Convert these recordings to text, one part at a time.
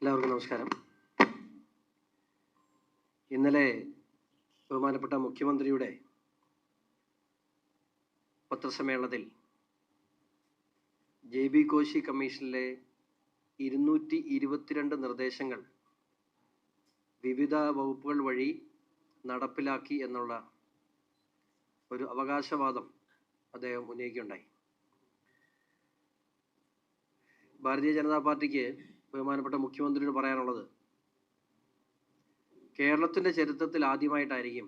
എല്ലാവർക്കും നമസ്കാരം. ഇന്നലെ ബഹുമാനപ്പെട്ട മുഖ്യമന്ത്രിയുടെ പത്രസമ്മേളനത്തിൽ ജെ ബി കോശി കമ്മീഷനിലെ ഇരുന്നൂറ്റി ഇരുപത്തിരണ്ട് നിർദ്ദേശങ്ങൾ വിവിധ വകുപ്പുകൾ വഴി നടപ്പിലാക്കി എന്നുള്ള ഒരു അവകാശവാദം അദ്ദേഹം ഉന്നയിക്കുകയുണ്ടായി. ഭാരതീയ ജനതാ പാർട്ടിക്ക് ബഹുമാനപ്പെട്ട മുഖ്യമന്ത്രിയോട് പറയാനുള്ളത് കേരളത്തിന്റെ ചരിത്രത്തിൽ ആദ്യമായിട്ടായിരിക്കും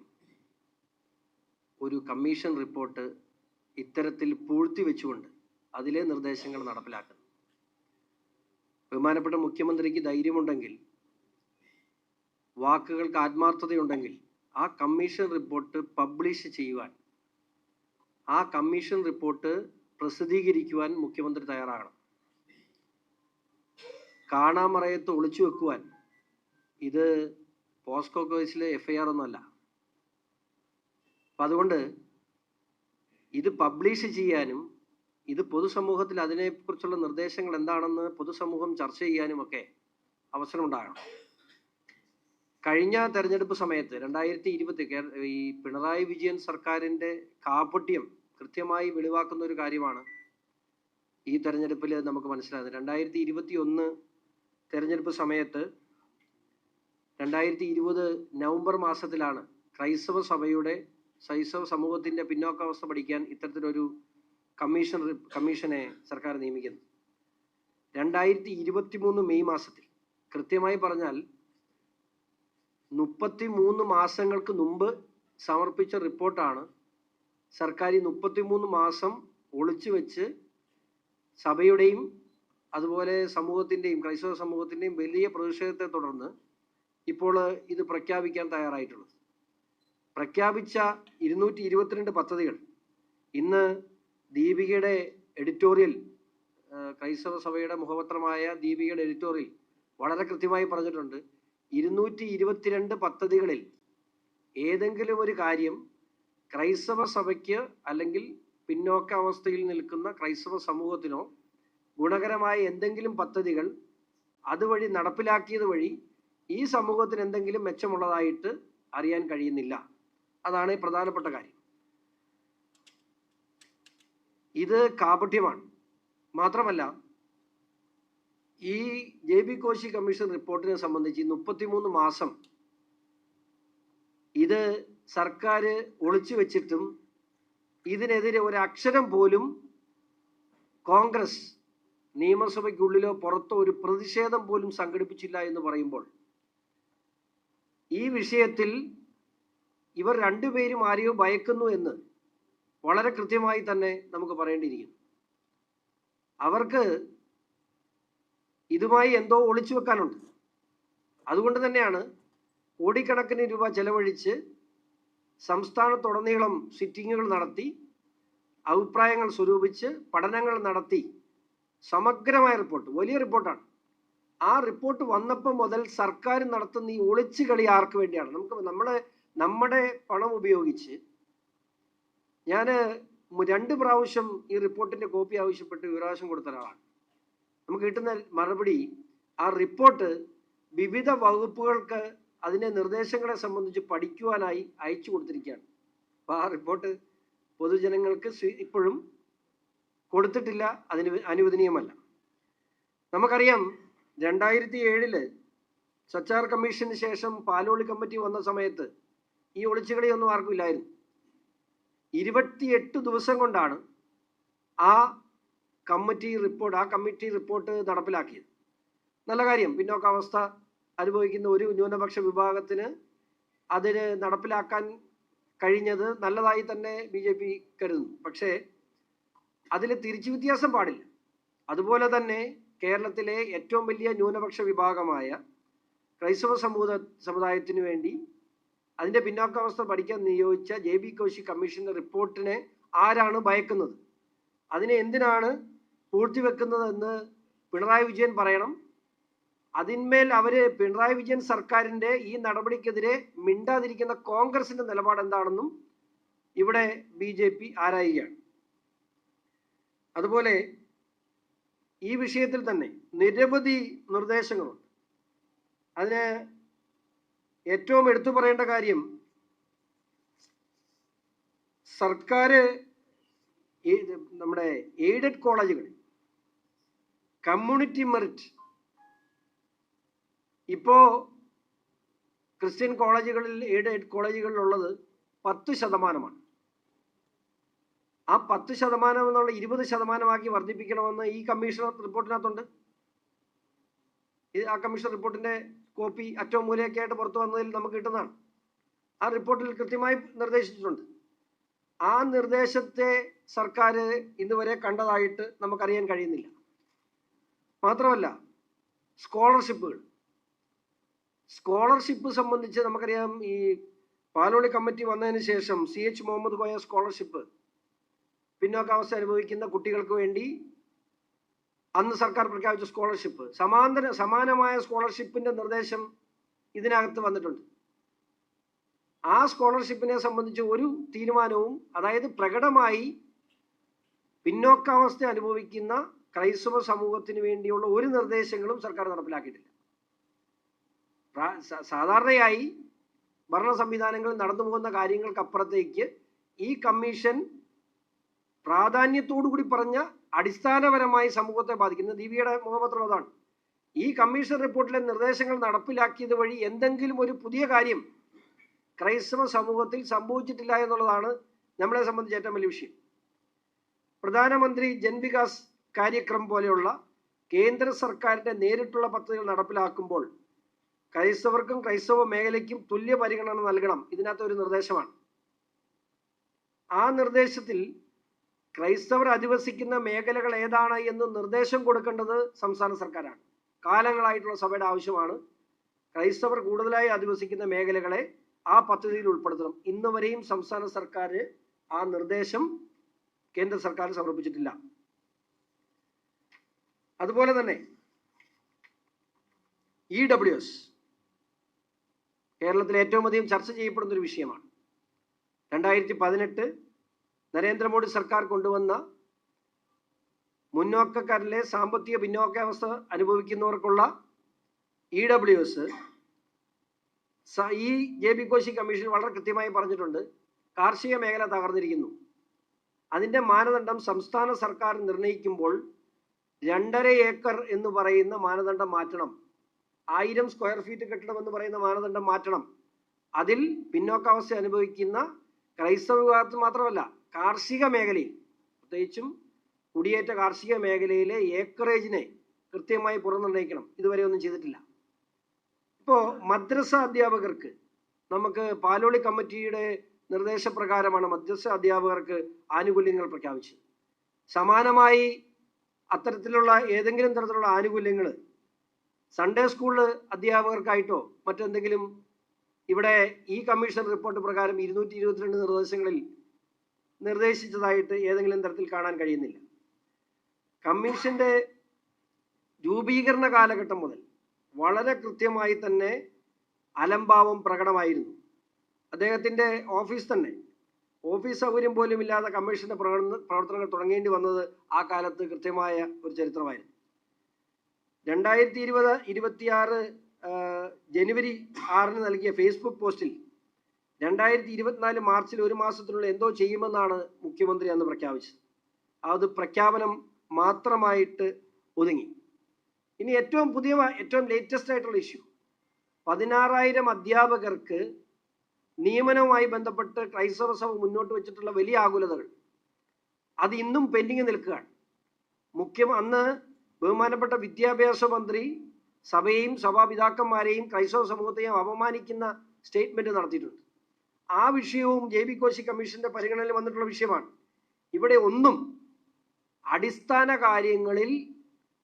ഒരു കമ്മീഷൻ റിപ്പോർട്ട് ഇത്തരത്തിൽ പൂഴ്ത്തി വെച്ചുകൊണ്ട് അതിലെ നിർദ്ദേശങ്ങൾ നടപ്പിലാക്കുന്നത്. ബഹുമാനപ്പെട്ട മുഖ്യമന്ത്രിക്ക് ധൈര്യമുണ്ടെങ്കിൽ വാക്കുകൾക്ക് ആത്മാർത്ഥതയുണ്ടെങ്കിൽ ആ കമ്മീഷൻ റിപ്പോർട്ട് പബ്ലിഷ് ചെയ്യുവാൻ ആ കമ്മീഷൻ റിപ്പോർട്ട് പ്രസിദ്ധീകരിക്കുവാൻ മുഖ്യമന്ത്രി തയ്യാറാകണം. കാണാമറയത്ത് ഒളിച്ചു വെക്കുവാൻ. ഇത് പോസ്കോ കേസിലെ എഫ് ഐ ആർ ഒന്നുമല്ല. അപ്പം അതുകൊണ്ട് ഇത് പബ്ലിഷ് ചെയ്യാനും ഇത് പൊതുസമൂഹത്തിൽ അതിനെക്കുറിച്ചുള്ള നിർദ്ദേശങ്ങൾ എന്താണെന്ന് പൊതുസമൂഹം ചർച്ച ചെയ്യാനും ഒക്കെ അവസരമുണ്ടാകണം. കഴിഞ്ഞ തെരഞ്ഞെടുപ്പ് സമയത്ത് രണ്ടായിരത്തി ഇരുപത്തി ഈ പിണറായി വിജയൻ സർക്കാരിന്റെ കാപട്യം കൃത്യമായി വെളിവാക്കുന്ന ഒരു കാര്യമാണ് ഈ തെരഞ്ഞെടുപ്പിൽ നമുക്ക് മനസ്സിലാകുന്നത്. രണ്ടായിരത്തി ഇരുപത്തി ഒന്ന് തെരഞ്ഞെടുപ്പ് സമയത്ത് രണ്ടായിരത്തി ഇരുപത് നവംബർ മാസത്തിലാണ് ക്രൈസ്തവ സഭയുടെ ക്രൈസ്തവ സമൂഹത്തിന്റെ പിന്നോക്കാവസ്ഥ പഠിക്കാൻ ഇത്തരത്തിലൊരു കമ്മീഷൻ കമ്മീഷനെ സർക്കാർ നിയമിക്കുന്നത്. രണ്ടായിരത്തി ഇരുപത്തി മൂന്ന് മെയ് മാസത്തിൽ കൃത്യമായി പറഞ്ഞാൽ മുപ്പത്തി മൂന്ന് മാസങ്ങൾക്ക് മുമ്പ് സമർപ്പിച്ച റിപ്പോർട്ടാണ് സർക്കാർ ഈ മുപ്പത്തി മൂന്ന് മാസം ഒളിച്ചു വെച്ച് സഭയുടെയും അതുപോലെ സമൂഹത്തിന്റെയും ക്രൈസ്തവ സമൂഹത്തിന്റെയും വലിയ പ്രതിഷേധത്തെ തുടർന്ന് ഇപ്പോൾ ഇത് പ്രഖ്യാപിക്കാൻ തയ്യാറായിട്ടുള്ളത്. പ്രഖ്യാപിച്ച ഇരുന്നൂറ്റി ഇരുപത്തിരണ്ട് പദ്ധതികൾ ഇന്ന് ദീപികയുടെ എഡിറ്റോറിയൽ ക്രൈസ്തവ സഭയുടെ മുഖപത്രമായ ദീപികയുടെ എഡിറ്റോറിയൽ വളരെ കൃത്യമായി പറഞ്ഞിട്ടുണ്ട്. ഇരുന്നൂറ്റി ഇരുപത്തിരണ്ട് പദ്ധതികളിൽ ഏതെങ്കിലും ഒരു കാര്യം ക്രൈസ്തവ സഭയ്ക്ക് അല്ലെങ്കിൽ പിന്നോക്ക അവസ്ഥയിൽ നിൽക്കുന്ന ക്രൈസ്തവ സമൂഹത്തിനോ ഗുണകരമായ എന്തെങ്കിലും പദ്ധതികൾ അതുവഴി നടപ്പിലാക്കിയത് വഴി ഈ സമൂഹത്തിന് എന്തെങ്കിലും മെച്ചമുള്ളതായിട്ട് അറിയാൻ കഴിയുന്നില്ല. അതാണ് പ്രധാനപ്പെട്ട കാര്യം. ഇത് കാപട്യമാണ്. മാത്രമല്ല ഈ ജെ ബി കോശി കമ്മീഷൻ റിപ്പോർട്ടിനെ സംബന്ധിച്ച് മുപ്പത്തിമൂന്ന് മാസം ഇത് സർക്കാർ ഒളിച്ചു വെച്ചിട്ടും ഇതിനെതിരെ ഒരു അക്ഷരം പോലും കോൺഗ്രസ് നിയമസഭയ്ക്കുള്ളിലോ പുറത്തോ ഒരു പ്രതിഷേധം പോലും സംഘടിപ്പിച്ചില്ല എന്ന് പറയുമ്പോൾ ഈ വിഷയത്തിൽ ഇവർ രണ്ടുപേരും ആരെയോ ഭയക്കുന്നു എന്ന് വളരെ കൃത്യമായി തന്നെ നമുക്ക് പറയേണ്ടിയിരിക്കുന്നു. അവർക്ക് ഇതുമായി എന്തോ ഒളിച്ചു വെക്കാനുണ്ട്. അതുകൊണ്ട് തന്നെയാണ് കോടിക്കണക്കിന് രൂപ ചെലവഴിച്ച് സംസ്ഥാനത്തുടനീളം സിറ്റിങ്ങുകൾ നടത്തി അഭിപ്രായങ്ങൾ സ്വരൂപിച്ച് പഠനങ്ങൾ നടത്തി സമഗ്രമായ റിപ്പോർട്ട് വലിയ റിപ്പോർട്ടാണ്. ആ റിപ്പോർട്ട് വന്നപ്പോൾ മുതൽ സർക്കാർ നടത്തുന്ന ഈ ഒളിച്ചു കളി ആർക്ക് വേണ്ടിയാണ്? നമുക്ക് നമ്മളെ നമ്മുടെ പണം ഉപയോഗിച്ച് ഞാൻ രണ്ട് പ്രാവശ്യം ഈ റിപ്പോർട്ടിന്റെ കോപ്പി ആവശ്യപ്പെട്ട് വിവരാവകാശം കൊടുത്ത ഒരാളാണ്. നമുക്ക് കിട്ടുന്ന മറുപടി ആ റിപ്പോർട്ട് വിവിധ വകുപ്പുകൾക്ക് അതിന്റെ നിർദ്ദേശങ്ങളെ സംബന്ധിച്ച് പഠിക്കുവാനായി അയച്ചു കൊടുത്തിരിക്കുകയാണ്. അപ്പോൾ ആ റിപ്പോർട്ട് പൊതുജനങ്ങൾക്ക് ഇപ്പോഴും കൊടുത്തിട്ടില്ല അതിന് അനുവദനീയമല്ല. നമുക്കറിയാം രണ്ടായിരത്തി ഏഴിൽ സച്ചാർ കമ്മീഷന് ശേഷം പാലോളി കമ്മിറ്റി വന്ന സമയത്ത് ഈ ഒളിച്ചുകളിയൊന്നും ആർക്കും ഇല്ലായിരുന്നു. ഇരുപത്തിയെട്ട് ദിവസം കൊണ്ടാണ് ആ കമ്മിറ്റി റിപ്പോർട്ട് ആ കമ്മിറ്റി റിപ്പോർട്ട് നടപ്പിലാക്കിയത്. നല്ല കാര്യം പിന്നോക്കാവസ്ഥ അനുഭവിക്കുന്ന ഒരു ന്യൂനപക്ഷ വിഭാഗത്തിന് അതിന് നടപ്പിലാക്കാൻ കഴിഞ്ഞത് നല്ലതായി തന്നെ ബി ജെ പി കരുതുന്നു. പക്ഷേ അതിൽ തിരിച്ചു വ്യത്യാസം പാടില്ല. അതുപോലെ തന്നെ കേരളത്തിലെ ഏറ്റവും വലിയ ന്യൂനപക്ഷ വിഭാഗമായ ക്രൈസ്തവ സമൂഹ സമുദായത്തിന് വേണ്ടി അതിന്റെ പിന്നോക്കാവസ്ഥ പഠിക്കാൻ നിയോഗിച്ച ജെ ബി കോശി കമ്മീഷന്റെ റിപ്പോർട്ടിനെ ആരാണ് ഭയക്കുന്നത്? അതിനെ എന്തിനാണ് പൂഴ്ത്തിവെക്കുന്നതെന്ന് പിണറായി വിജയൻ പറയണം. അതിന്മേൽ അവർ പിണറായി വിജയൻ സർക്കാരിന്റെ ഈ നടപടിക്കെതിരെ മിണ്ടാതിരിക്കുന്ന കോൺഗ്രസിന്റെ നിലപാട് എന്താണെന്നും ഇവിടെ ബി ജെ പി ആരായുകയാണ്? അതുപോലെ ഈ വിഷയത്തിൽ തന്നെ നിരവധി നിർദ്ദേശങ്ങളുണ്ട്. അതിന് ഏറ്റവും എടുത്തു പറയേണ്ട കാര്യം സർക്കാർ നമ്മുടെ എയ്ഡഡ് കോളേജുകളിൽ കമ്മ്യൂണിറ്റി മെറിറ്റ് ഇപ്പോൾ ക്രിസ്ത്യൻ കോളേജുകളിൽ എയ്ഡഡ് കോളേജുകളിലുള്ളത് പത്ത് ശതമാനമാണ്. ആ പത്ത് ശതമാനം എന്നുള്ള ഇരുപത് ശതമാനമാക്കി വർദ്ധിപ്പിക്കണമെന്ന് ഈ കമ്മീഷൻ റിപ്പോർട്ടിനകത്തുണ്ട്. ഇത് ആ കമ്മീഷൻ റിപ്പോർട്ടിന്റെ കോപ്പി അറ്റവും മൂലയൊക്കെ ആയിട്ട് പുറത്തു വന്നതിൽ നമുക്ക് കിട്ടുന്നതാണ്. ആ റിപ്പോർട്ടിൽ കൃത്യമായി നിർദ്ദേശിച്ചിട്ടുണ്ട്. ആ നിർദ്ദേശത്തെ സർക്കാർ ഇന്നുവരെ കണ്ടതായിട്ട് നമുക്കറിയാൻ കഴിയുന്നില്ല. മാത്രമല്ല സ്കോളർഷിപ്പുകൾ. സ്കോളർഷിപ്പ് സംബന്ധിച്ച് നമുക്കറിയാം ഈ പാലോളി കമ്മിറ്റി വന്നതിന് ശേഷം C H Muhammad Koya scholarship പിന്നോക്കാവസ്ഥ അനുഭവിക്കുന്ന കുട്ടികൾക്ക് വേണ്ടി അന്ന് സർക്കാർ പ്രഖ്യാപിച്ച സ്കോളർഷിപ്പ് സമാന്തര സമാനമായ സ്കോളർഷിപ്പിന്റെ നിർദ്ദേശം ഇതിനകത്ത് വന്നിട്ടുണ്ട്. ആ സ്കോളർഷിപ്പിനെ സംബന്ധിച്ച് ഒരു തീരുമാനവും അതായത് പ്രകടമായി പിന്നോക്കാവസ്ഥ അനുഭവിക്കുന്ന ക്രൈസ്തവ സമൂഹത്തിന് വേണ്ടിയുള്ള ഒരു നിർദ്ദേശങ്ങളും സർക്കാർ നടപ്പിലാക്കിയിട്ടില്ല. സാധാരണയായി ഭരണ സംവിധാനങ്ങളിൽ നടന്നു പോകുന്ന കാര്യങ്ങൾക്കപ്പുറത്തേക്ക് ഈ കമ്മീഷൻ പ്രാധാന്യത്തോടു കൂടി പറഞ്ഞ അടിസ്ഥാനപരമായി സമൂഹത്തെ ബാധിക്കുന്ന ദീപിയുടെ മുഖപത്രം അതാണ്. ഈ കമ്മീഷൻ റിപ്പോർട്ടിലെ നിർദ്ദേശങ്ങൾ നടപ്പിലാക്കിയത് വഴി എന്തെങ്കിലും ഒരു പുതിയ കാര്യം ക്രൈസ്തവ സമൂഹത്തിൽ സംഭവിച്ചിട്ടില്ല എന്നുള്ളതാണ് നമ്മളെ സംബന്ധിച്ച് ഏറ്റവും വലിയ വിഷയം. പ്രധാനമന്ത്രി ജൻവികാസ് കാര്യക്രം പോലെയുള്ള കേന്ദ്ര സർക്കാരിന്റെ നേരിട്ടുള്ള പദ്ധതികൾ നടപ്പിലാക്കുമ്പോൾ ക്രൈസ്തവർക്കും ക്രൈസ്തവ മേഖലയ്ക്കും തുല്യ പരിഗണന നൽകണം ഇതിനകത്ത് ഒരു നിർദ്ദേശമാണ്. ആ നിർദ്ദേശത്തിൽ ക്രൈസ്തവർ അധിവസിക്കുന്ന മേഖലകൾ ഏതാണ് എന്ന് നിർദ്ദേശം കൊടുക്കേണ്ടത് സംസ്ഥാന സർക്കാരാണ്. കാലങ്ങളായിട്ടുള്ള സഭയുടെ ആവശ്യമാണ്. ക്രൈസ്തവർ കൂടുതലായി അധിവസിക്കുന്ന മേഖലകളെ ആ പദ്ധതിയിൽ ഉൾപ്പെടുത്തണം. ഇന്ന് വരെയും സംസ്ഥാന സർക്കാർ ആ നിർദ്ദേശം കേന്ദ്ര സർക്കാർ സമർപ്പിച്ചിട്ടില്ല. അതുപോലെ തന്നെ ഇ ഡബ്ല്യു എസ് കേരളത്തിൽ ഏറ്റവും അധികം ചർച്ച ചെയ്യപ്പെടുന്ന ഒരു വിഷയമാണ്. രണ്ടായിരത്തി പതിനെട്ട് നരേന്ദ്രമോദി സർക്കാർ കൊണ്ടുവന്ന മുന്നോക്കക്കാരിലെ സാമ്പത്തിക പിന്നോക്കാവസ്ഥ അനുഭവിക്കുന്നവർക്കുള്ള ഇ ഡബ്ല്യു എസ് ഈ ജെ ബി കോശി കമ്മീഷൻ വളരെ കൃത്യമായി പറഞ്ഞിട്ടുണ്ട്. കാർഷിക മേഖല തകർന്നിരിക്കുന്നു. അതിന്റെ മാനദണ്ഡം സംസ്ഥാന സർക്കാർ നിർണയിക്കുമ്പോൾ രണ്ടര ഏക്കർ എന്ന് പറയുന്ന മാനദണ്ഡം മാറ്റണം. ആയിരം സ്ക്വയർ ഫീറ്റ് കെട്ടിടം എന്ന് പറയുന്ന മാനദണ്ഡം മാറ്റണം. അതിൽ പിന്നോക്കാവസ്ഥ അനുഭവിക്കുന്ന ക്രൈസ്തവ വിഭാഗത്തിൽ മാത്രമല്ല കാർഷിക മേഖലയിൽ പ്രത്യേകിച്ചും കുടിയേറ്റ കാർഷിക മേഖലയിലെ ഏക്കറേജിനെ കൃത്യമായി പുറനിർണയിക്കണം. ഇതുവരെ ഒന്നും ചെയ്തിട്ടില്ല. ഇപ്പോൾ മദ്രസ അധ്യാപകർക്ക് നമുക്ക് പാലോളി കമ്മിറ്റിയുടെ നിർദ്ദേശപ്രകാരമാണ് മദ്രസ അധ്യാപകർക്ക് ആനുകൂല്യങ്ങൾ പ്രഖ്യാപിച്ചത്. സമാനമായി അത്തരത്തിലുള്ള ഏതെങ്കിലും തരത്തിലുള്ള ആനുകൂല്യങ്ങൾ സൺഡേ സ്കൂൾ അധ്യാപകർക്കായിട്ടോ മറ്റെന്തെങ്കിലും ഇവിടെ ഈ കമ്മീഷൻ റിപ്പോർട്ട് പ്രകാരം ഇരുന്നൂറ്റി ഇരുപത്തിരണ്ട് നിർദ്ദേശങ്ങളിൽ നിർദ്ദേശിച്ചതായിട്ട് ഏതെങ്കിലും തരത്തിൽ കാണാൻ കഴിയുന്നില്ല. കമ്മീഷന്റെ രൂപീകരണ കാലഘട്ടം മുതൽ വളരെ കൃത്യമായി തന്നെ അലംഭാവം പ്രകടമായിരുന്നു. അദ്ദേഹത്തിന്റെ ഓഫീസ് തന്നെ. ഓഫീസ് സൗകര്യം പോലും ഇല്ലാതെ കമ്മീഷന്റെ പ്രവർത്തന പ്രവർത്തനങ്ങൾ തുടങ്ങേണ്ടി വന്നത് ആ കാലത്ത് കൃത്യമായ ഒരു ചരിത്രമായിരുന്നു. രണ്ടായിരത്തി ഇരുപത് ഇരുപത്തിയാറ് ജനുവരി ആറിന് നൽകിയ ഫേസ്ബുക്ക് പോസ്റ്റിൽ രണ്ടായിരത്തി ഇരുപത്തിനാല് മാർച്ചിൽ ഒരു മാസത്തിനുള്ളിൽ എന്തോ ചെയ്യുമെന്നാണ് മുഖ്യമന്ത്രി അന്ന് പ്രഖ്യാപിച്ചത്. അത് പ്രഖ്യാപനം മാത്രമായിട്ട് ഒതുങ്ങി. ഇനി ഏറ്റവും പുതിയ ഏറ്റവും ലേറ്റസ്റ്റ് ആയിട്ടുള്ള ഇഷ്യൂ പതിനാറായിരം അധ്യാപകർക്ക് നിയമനവുമായി ബന്ധപ്പെട്ട് ക്രൈസ്തവ സഭ മുന്നോട്ട് വെച്ചിട്ടുള്ള വലിയ ആകുലതകൾ. അത് ഇന്നും പെൻഡിങ് നിൽക്കുകയാണ്. മുഖ്യം അന്ന് ബഹുമാനപ്പെട്ട വിദ്യാഭ്യാസ മന്ത്രി സഭയെയും സഭാപിതാക്കന്മാരെയും ക്രൈസ്തവ സമൂഹത്തെയും അപമാനിക്കുന്ന സ്റ്റേറ്റ്മെന്റ് നടത്തിയിട്ടുണ്ട്. ആ വിഷയവും ജെ ബി കോശി കമ്മീഷന്റെ പരിഗണനയിൽ വന്നിട്ടുള്ള വിഷയമാണ്. ഇവിടെ ഒന്നും അടിസ്ഥാന കാര്യങ്ങളിൽ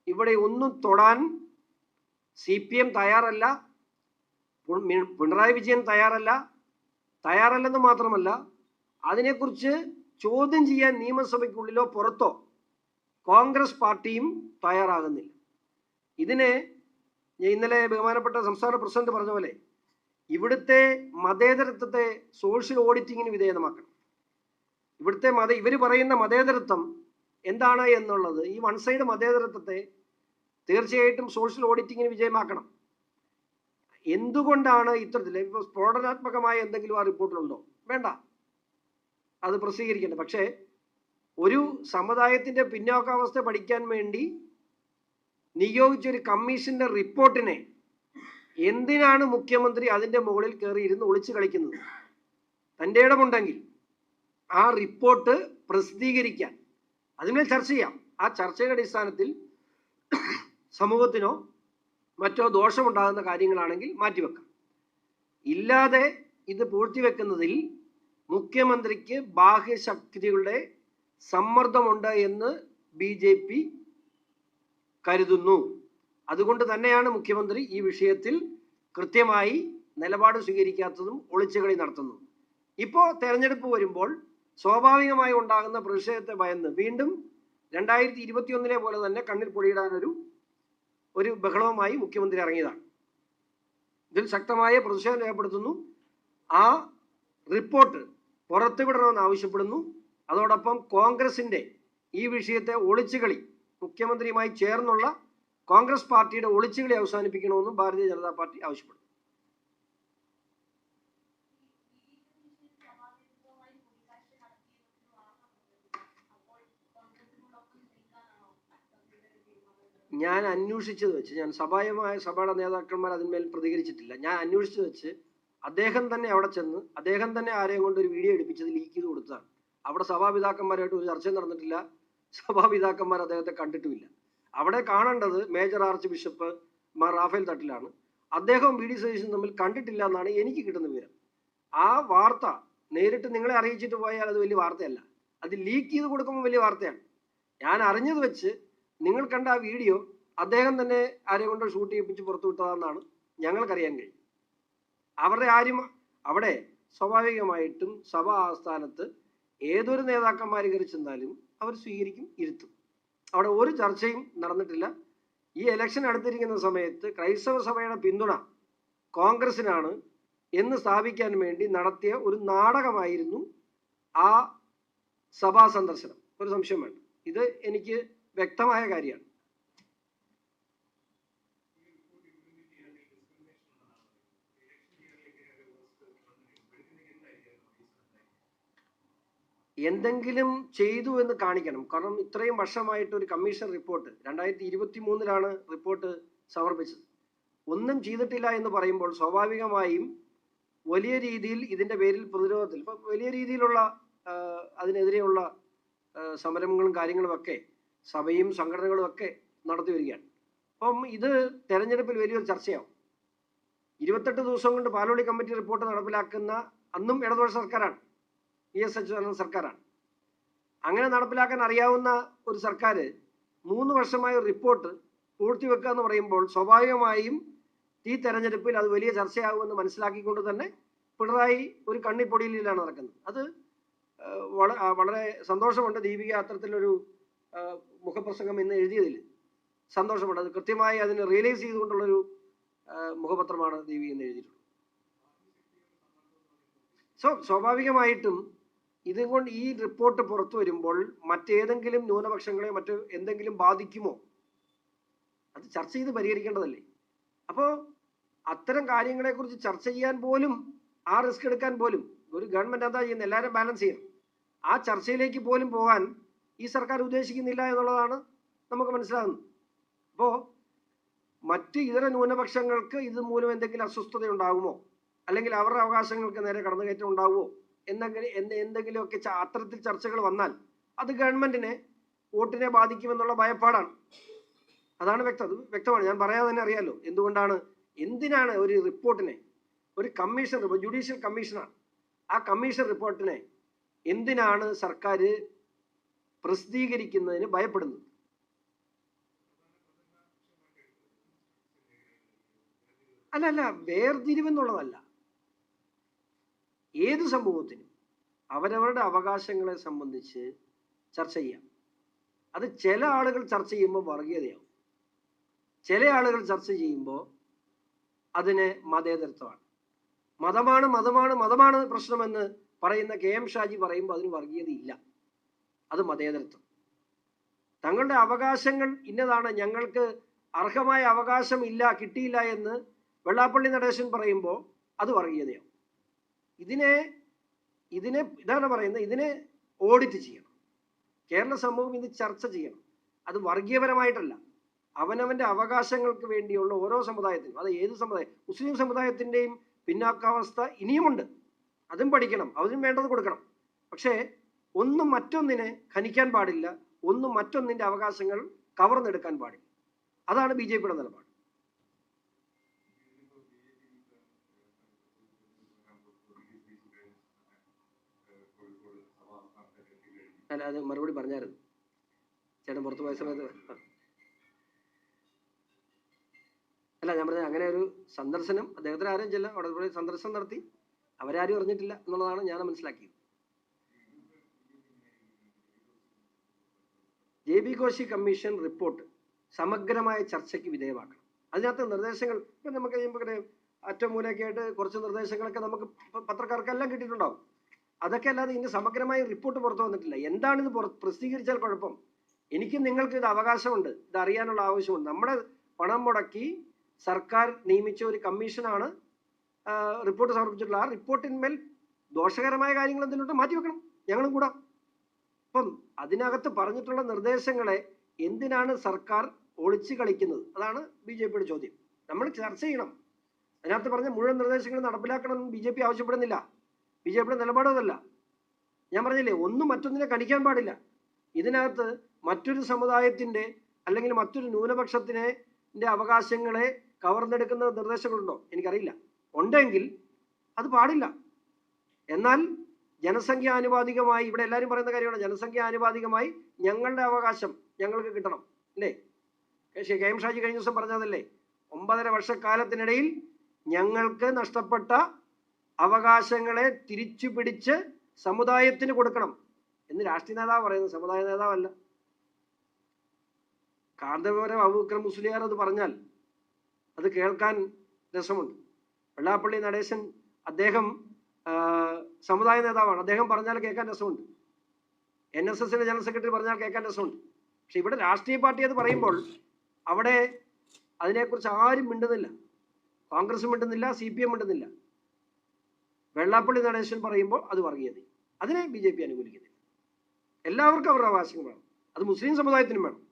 ഇവിടെ ഒന്നും തൊടാൻ സി പി എം തയ്യാറല്ല. പിണറായി വിജയൻ തയ്യാറല്ല. തയ്യാറല്ലെന്ന് മാത്രമല്ല അതിനെക്കുറിച്ച് ചോദ്യം ചെയ്യാൻ നിയമസഭയ്ക്കുള്ളിലോ പുറത്തോ കോൺഗ്രസ് പാർട്ടിയും തയ്യാറാകുന്നില്ല. ഇതിനെ ഇന്നലെ ബഹുമാനപ്പെട്ട സംസ്ഥാന പ്രസിഡന്റ് പറഞ്ഞ പോലെ ഇവിടുത്തെ മതേതരത്വത്തെ സോഷ്യൽ ഓഡിറ്റിങ്ങിന് വിധേയമാക്കണം ഇവിടുത്തെ മത ഇവർ പറയുന്ന മതേതരത്വം എന്താണ് എന്നുള്ളത് ഈ വൺ സൈഡ് മതേതരത്വത്തെ തീർച്ചയായിട്ടും സോഷ്യൽ ഓഡിറ്റിങ്ങിന് വിജയമാക്കണം എന്തുകൊണ്ടാണ് ഇത്തരത്തിൽ ഇപ്പോൾ സ്ഫോടനാത്മകമായ എന്തെങ്കിലും ആ റിപ്പോർട്ടിലുണ്ടോ? വേണ്ട. അത് പ്രസിദ്ധീകരിക്കേണ്ട. പക്ഷേ ഒരു സമുദായത്തിന്റെ പിന്നോക്കാവസ്ഥ പഠിക്കാൻ വേണ്ടി നിയോഗിച്ച ഒരു കമ്മീഷന്റെ റിപ്പോർട്ടിനെ എന്തിനാണ് മുഖ്യമന്ത്രി അതിന്റെ മുകളിൽ കയറി ഇരുന്ന് ഒളിച്ചു കളിക്കുന്നത്? തന്റെ ഇടമുണ്ടെങ്കിൽ ആ റിപ്പോർട്ട് പ്രസിദ്ധീകരിക്കാൻ അതിന്മേൽ ചർച്ച ചെയ്യാം. ആ ചർച്ചയുടെ അടിസ്ഥാനത്തിൽ സമൂഹത്തിനോ മറ്റോ ദോഷമുണ്ടാകുന്ന കാര്യങ്ങളാണെങ്കിൽ മാറ്റിവെക്കാം. ഇല്ലാതെ ഇത് പൂഴ്ത്തിവെക്കുന്നതിൽ മുഖ്യമന്ത്രിക്ക് ബാഹ്യശക്തികളുടെ സമ്മർദ്ദമുണ്ട് എന്ന് ബി ജെ പി കരുതുന്നു. അതുകൊണ്ട് തന്നെയാണ് മുഖ്യമന്ത്രി ഈ വിഷയത്തിൽ കൃത്യമായി നിലപാട് സ്വീകരിക്കാത്തതും ഒളിച്ചുകളി നടത്തുന്നതും. ഇപ്പോൾ തെരഞ്ഞെടുപ്പ് വരുമ്പോൾ സ്വാഭാവികമായി ഉണ്ടാകുന്ന പ്രതിഷേധത്തെ ഭയന്ന് വീണ്ടും രണ്ടായിരത്തി ഇരുപത്തിയൊന്നിലെ പോലെ തന്നെ കണ്ണിൽ പൊടിയിടാനൊരു ഒരു ബഹളവുമായി മുഖ്യമന്ത്രി ഇറങ്ങിയതാണ്. ഇതിൽ ശക്തമായ പ്രതിഷേധം രേഖപ്പെടുത്തുന്നു. ആ റിപ്പോർട്ട് പുറത്തുവിടണമെന്ന് ആവശ്യപ്പെടുന്നു. അതോടൊപ്പം കോൺഗ്രസിന്റെ ഈ വിഷയത്തെ ഒളിച്ചുകളി മുഖ്യമന്ത്രിയുമായി ചേർന്നുള്ള കോൺഗ്രസ് പാർട്ടിയുടെ ഒളിച്ചുകളി അവസാനിപ്പിക്കണമെന്നും ഭാരതീയ ജനതാ പാർട്ടി ആവശ്യപ്പെടുന്നു ഞാൻ അന്വേഷിച്ചത് വെച്ച് ഞാൻ സഭായമായ സഭയുടെ നേതാക്കന്മാർ അതിന്മേൽ പ്രതികരിച്ചിട്ടില്ല. ഞാൻ അന്വേഷിച്ചത് വെച്ച് അദ്ദേഹം തന്നെ അവിടെ ചെന്ന് അദ്ദേഹം തന്നെ ആരെയും കൊണ്ട് ഒരു വീഡിയോ എടുപ്പിച്ചത് ലീക്ക് ചെയ്ത് കൊടുത്തതാണ്. അവിടെ സഭാപിതാക്കന്മാരായിട്ട് ഒരു ചർച്ചയും നടന്നിട്ടില്ല. സഭാപിതാക്കന്മാർ അദ്ദേഹത്തെ കണ്ടിട്ടുമില്ല. അവിടെ കാണേണ്ടത് major archbishop Mar Raphael തട്ടിലാണ്. അദ്ദേഹവും വി ഡി സതീശനും തമ്മിൽ കണ്ടിട്ടില്ല എന്നാണ് എനിക്ക് കിട്ടുന്ന വിവരം. ആ വാർത്ത നേരിട്ട് നിങ്ങളെ അറിയിച്ചിട്ട് പോയാൽ അത് വലിയ വാർത്തയല്ല. അത് ലീക്ക് ചെയ്ത് കൊടുക്കുമ്പോൾ വലിയ വാർത്തയാണ്. ഞാൻ അറിഞ്ഞത് വെച്ച് നിങ്ങൾ കണ്ട ആ വീഡിയോ അദ്ദേഹം തന്നെ ആരെയും കൊണ്ട് ഷൂട്ട് ചെയ്യിപ്പിച്ച് പുറത്തു വിട്ടതാണെന്നാണ് ഞങ്ങൾക്കറിയാൻ കഴിയും. അവരുടെ ആരും അവിടെ സ്വാഭാവികമായിട്ടും സഭാ ആസ്ഥാനത്ത് ഏതൊരു നേതാക്കന്മാർ കയറി ചെന്നാലും അവർ സ്വീകരിക്കും ഇരുത്തും. അവിടെ ഒരു ചർച്ചയും നടന്നിട്ടില്ല. ഈ ഇലക്ഷൻ അടുത്തിരിക്കുന്ന സമയത്ത് ക്രൈസ്തവ സഭയുടെ പിന്തുണ കോൺഗ്രസിനാണ് എന്ന് സ്ഥാപിക്കാൻ വേണ്ടി നടത്തിയ ഒരു നാടകമായിരുന്നു ആ സഭാ സന്ദർശനം. ഒരു സംശയം വേണ്ട. ഇത് എനിക്ക് വ്യക്തമായ കാര്യമാണ്. എന്തെങ്കിലും ചെയ്തു എന്ന് കാണിക്കണം. കാരണം ഇത്രയും വർഷമായിട്ട് ഒരു കമ്മീഷൻ റിപ്പോർട്ട് രണ്ടായിരത്തി ഇരുപത്തി മൂന്നിലാണ് റിപ്പോർട്ട് സമർപ്പിച്ചത്. ഒന്നും ചെയ്തിട്ടില്ല എന്ന് പറയുമ്പോൾ സ്വാഭാവികമായും വലിയ രീതിയിൽ ഇതിന്റെ പേരിൽ പ്രതിരോധത്തിൽ ഇപ്പൊ വലിയ രീതിയിലുള്ള അതിനെതിരെയുള്ള സമരങ്ങളും കാര്യങ്ങളും ഒക്കെ സഭയും സംഘടനകളും ഒക്കെ നടത്തി വരികയാണ്. അപ്പം ഇത് തെരഞ്ഞെടുപ്പിൽ വലിയൊരു ചർച്ചയാവും. ഇരുപത്തെട്ട് ദിവസം കൊണ്ട് പാലോളി കമ്മിറ്റി റിപ്പോർട്ട് നടപ്പിലാക്കുന്ന അന്നും ഇടതുപക്ഷ സർക്കാരാണ്. ഇ എസ് അച്യുതാനന്ദ സർക്കാരാണ്. അങ്ങനെ നടപ്പിലാക്കാൻ അറിയാവുന്ന ഒരു സർക്കാർ മൂന്ന് വർഷമായ ഒരു റിപ്പോർട്ട് പൂഴ്ത്തിവെക്കുക എന്ന് പറയുമ്പോൾ സ്വാഭാവികമായും ഈ തെരഞ്ഞെടുപ്പിൽ അത് വലിയ ചർച്ചയാകുമെന്ന് മനസ്സിലാക്കിക്കൊണ്ട് തന്നെ പിണറായി ഒരു കണ്ണിപ്പൊടിയിലാണ് നടക്കുന്നത്. അത് വളരെ സന്തോഷമുണ്ട് ദീപിക അത്തരത്തിലൊരു മുഖപ്രസംഗം ഇന്ന് എഴുതിയതിൽ. സന്തോഷമുണ്ട്. അത് കൃത്യമായി അതിനെ റിയലൈസ് ചെയ്തുകൊണ്ടുള്ളൊരു മുഖപത്രമാണ് ദീപിക എന്ന് എഴുതിയിട്ടുള്ളത്. സോ സ്വാഭാവികമായിട്ടും ഇതും കൊണ്ട് ഈ റിപ്പോർട്ട് പുറത്തു വരുമ്പോൾ മറ്റേതെങ്കിലും ന്യൂനപക്ഷങ്ങളെ മറ്റ് എന്തെങ്കിലും ബാധിക്കുമോ? അത് ചർച്ച ചെയ്ത് പരിഹരിക്കേണ്ടതല്ലേ? അപ്പോൾ അത്തരം കാര്യങ്ങളെക്കുറിച്ച് ചർച്ച ചെയ്യാൻ പോലും ആ റിസ്ക് എടുക്കാൻ പോലും ഒരു ഗവൺമെന്റ് എന്താ ചെയ്യുന്നത് എല്ലാവരും ബാലൻസ് ചെയ്യണം. ആ ചർച്ചയിലേക്ക് പോലും പോകാൻ ഈ സർക്കാർ ഉദ്ദേശിക്കുന്നില്ല എന്നുള്ളതാണ് നമുക്ക് മനസ്സിലാകുന്നത് അപ്പോൾ മറ്റ് ഇതര ന്യൂനപക്ഷങ്ങൾക്ക് ഇത് മൂലം എന്തെങ്കിലും അസ്വസ്ഥത ഉണ്ടാകുമോ അല്ലെങ്കിൽ അവരുടെ അവകാശങ്ങൾക്ക് നേരെ കടന്നുകയറ്റം ഉണ്ടാവുമോ? എന്ത് എന്തെങ്കിലുമൊക്കെ അത്തരത്തിൽ ചർച്ചകൾ വന്നാൽ അത് ഗവൺമെന്റിനെ വോട്ടിനെ ബാധിക്കുമെന്നുള്ള ഭയപ്പാടാണ്. അതാണ് വ്യക്തം വ്യക്തമാണ്. ഞാൻ പറയാതെ തന്നെ അറിയാലോ. എന്തുകൊണ്ടാണ്? എന്തിനാണ് ഒരു റിപ്പോർട്ടിനെ ഒരു കമ്മീഷൻ ജുഡീഷ്യൽ കമ്മീഷനാണ് ആ കമ്മീഷൻ റിപ്പോർട്ടിനെ എന്തിനാണ് സർക്കാർ പ്രസിദ്ധീകരിക്കുന്നതിന് ഭയപ്പെടുന്നത്? അല്ല അല്ല വേർതിരിവെന്നുള്ളതല്ല. ഏത് സമൂഹത്തിനും അവരവരുടെ അവകാശങ്ങളെ സംബന്ധിച്ച് ചർച്ച ചെയ്യാം. അത് ചില ആളുകൾ ചർച്ച ചെയ്യുമ്പോൾ വർഗീയതയാവും. ചില ആളുകൾ ചർച്ച ചെയ്യുമ്പോൾ അതിന് മതേതരത്വമാണ്. മതമാണ് മതമാണ് മതമാണ് പ്രശ്നമെന്ന് പറയുന്ന കെ എം ഷാജി പറയുമ്പോൾ അതിന് വർഗീയതയില്ല. അത് മതേതരത്വം. തങ്ങളുടെ അവകാശങ്ങൾ ഇന്നതാണ്. ഞങ്ങൾക്ക് അർഹമായ അവകാശം ഇല്ല കിട്ടിയില്ല എന്ന് വെള്ളാപ്പള്ളി നടേശൻ പറയുമ്പോൾ അത് വർഗീയതയാവും. ഇതിനെ ഇതിനെ ഇതാണ് പറയുന്നത് ഇതിനെ ഓഡിറ്റ് ചെയ്യണം. കേരള സമൂഹം ഇത് ചർച്ച ചെയ്യണം. അത് വർഗീയപരമായിട്ടല്ല. അവനവന്റെ അവകാശങ്ങൾക്ക് വേണ്ടിയുള്ള ഓരോ സമുദായത്തിനും അത് ഏത് സമുദായം മുസ്ലിം സമുദായത്തിന്റെയും പിന്നാക്കാവസ്ഥ ഇനിയുമുണ്ട്. അതും പഠിക്കണം അതിനും വേണ്ടത് കൊടുക്കണം. പക്ഷേ ഒന്നും മറ്റൊന്നിനെ ഖനിക്കാൻ പാടില്ല ഒന്നും മറ്റൊന്നിന്റെ അവകാശങ്ങൾ കവർന്നെടുക്കാൻ പാടില്ല. അതാണ് ബി ജെ പിയുടെ നിലപാട്. അല്ല അത് മറുപടി പറഞ്ഞായിരുന്നു. ചേട്ടൻ പുറത്തു പോയ സമയത്ത്. അല്ല ഞാൻ പറഞ്ഞത് അങ്ങനെ ഒരു സന്ദർശനം അദ്ദേഹത്തിന് ആരും ചെല്ലാം അവിടെ പോയി സന്ദർശനം നടത്തി. അവരാരും അറിഞ്ഞിട്ടില്ല എന്നുള്ളതാണ് ഞാൻ മനസ്സിലാക്കിയത്. J B Koshy commission report സമഗ്രമായ ചർച്ചയ്ക്ക് വിധേയമാക്കണം. അതിനകത്ത് നിർദ്ദേശങ്ങൾ ഇപ്പം നമുക്ക് നമുക്കറിയാം അറ്റമൂലൊക്കെ ആയിട്ട് കുറച്ച് നിർദ്ദേശങ്ങളൊക്കെ നമുക്ക് പത്രക്കാർക്കെല്ലാം കിട്ടിയിട്ടുണ്ടാവും. അതൊക്കെ അല്ലാതെ ഇതിന്റെ സമഗ്രമായ റിപ്പോർട്ട് പുറത്തു വന്നിട്ടില്ല. എന്താണ് ഇത് പ്രസിദ്ധീകരിച്ചാൽ കുഴപ്പം? എനിക്ക് നിങ്ങൾക്ക് ഇത് അവകാശമുണ്ട്. ഇത് അറിയാനുള്ള ആവശ്യമുണ്ട്. നമ്മുടെ പണം മുടക്കി സർക്കാർ നിയമിച്ച ഒരു കമ്മീഷനാണ് റിപ്പോർട്ട് സമർപ്പിച്ചിട്ടുള്ള. ആ റിപ്പോർട്ടിന്മേൽ ദോഷകരമായ കാര്യങ്ങൾ എന്തെങ്കിലും മാറ്റി വെക്കണം. ഞങ്ങളും കൂടാ. അപ്പം അതിനകത്ത് പറഞ്ഞിട്ടുള്ള നിർദ്ദേശങ്ങളെ എന്തിനാണ് സർക്കാർ ഒളിച്ചു കളിക്കുന്നത്? അതാണ് ബി ജെ പിയുടെ ചോദ്യം. നമ്മൾ ചർച്ച ചെയ്യണം. അതിനകത്ത് പറഞ്ഞ മുഴുവൻ നിർദ്ദേശങ്ങൾ നടപ്പിലാക്കണം ബി ജെ പി ആവശ്യപ്പെടുന്നില്ല. ബി ജെ പിയുടെ നിലപാട് അതല്ല ഞാൻ പറഞ്ഞില്ലേ ഒന്നും മറ്റൊന്നിനെ കണിക്കാൻ പാടില്ല. ഇതിനകത്ത് മറ്റൊരു സമുദായത്തിന്റെ അല്ലെങ്കിൽ മറ്റൊരു ന്യൂനപക്ഷത്തിനെ അവകാശങ്ങളെ കവർന്നെടുക്കുന്ന നിർദ്ദേശങ്ങളുണ്ടോ? എനിക്കറിയില്ല. ഉണ്ടെങ്കിൽ അത് പാടില്ല. എന്നാൽ ജനസംഖ്യ ആനുപാതികമായി ഇവിടെ എല്ലാവരും പറയുന്ന കാര്യമാണ് ജനസംഖ്യ ആനുപാതികമായി ഞങ്ങളുടെ അവകാശം ഞങ്ങൾക്ക് കിട്ടണം. അല്ലേ? കെ എം ഷാജി കഴിഞ്ഞ ദിവസം പറഞ്ഞതല്ലേ ഒമ്പതര വർഷക്കാലത്തിനിടയിൽ ഞങ്ങൾക്ക് നഷ്ടപ്പെട്ട അവകാശങ്ങളെ തിരിച്ചു പിടിച്ച് സമുദായത്തിന് കൊടുക്കണം എന്ന് രാഷ്ട്രീയ നേതാവ് പറയുന്നത് സമുദായ നേതാവല്ല. കാന്തപുരം അബൂക്കർ മുസ്ലിയാർ അത് പറഞ്ഞാൽ അത് കേൾക്കാൻ രസമുണ്ട്. വെള്ളാപ്പള്ളി നടേശൻ അദ്ദേഹം സമുദായ നേതാവാണ്. അദ്ദേഹം പറഞ്ഞാൽ കേൾക്കാൻ രസമുണ്ട്. എൻ എസ് എസിന്റെ ജനറൽ സെക്രട്ടറി പറഞ്ഞാൽ കേൾക്കാൻ രസമുണ്ട്. പക്ഷെ ഇവിടെ രാഷ്ട്രീയ പാർട്ടി അത് പറയുമ്പോൾ അവിടെ അതിനെക്കുറിച്ച് ആരും മിണ്ടുന്നില്ല. കോൺഗ്രസ് മിണ്ടുന്നില്ല സി പി എം മിണ്ടുന്നില്ല. വെള്ളാപ്പള്ളി നടേശൻ പറയുമ്പോൾ അത് വർഗീയത അതിനെ ബി ജെ പി അനുകൂലിക്കുന്നില്ല. എല്ലാവർക്കും അവരുടെ അവകാശങ്ങൾ വേണം. അത് മുസ്ലിം സമുദായത്തിനും വേണം.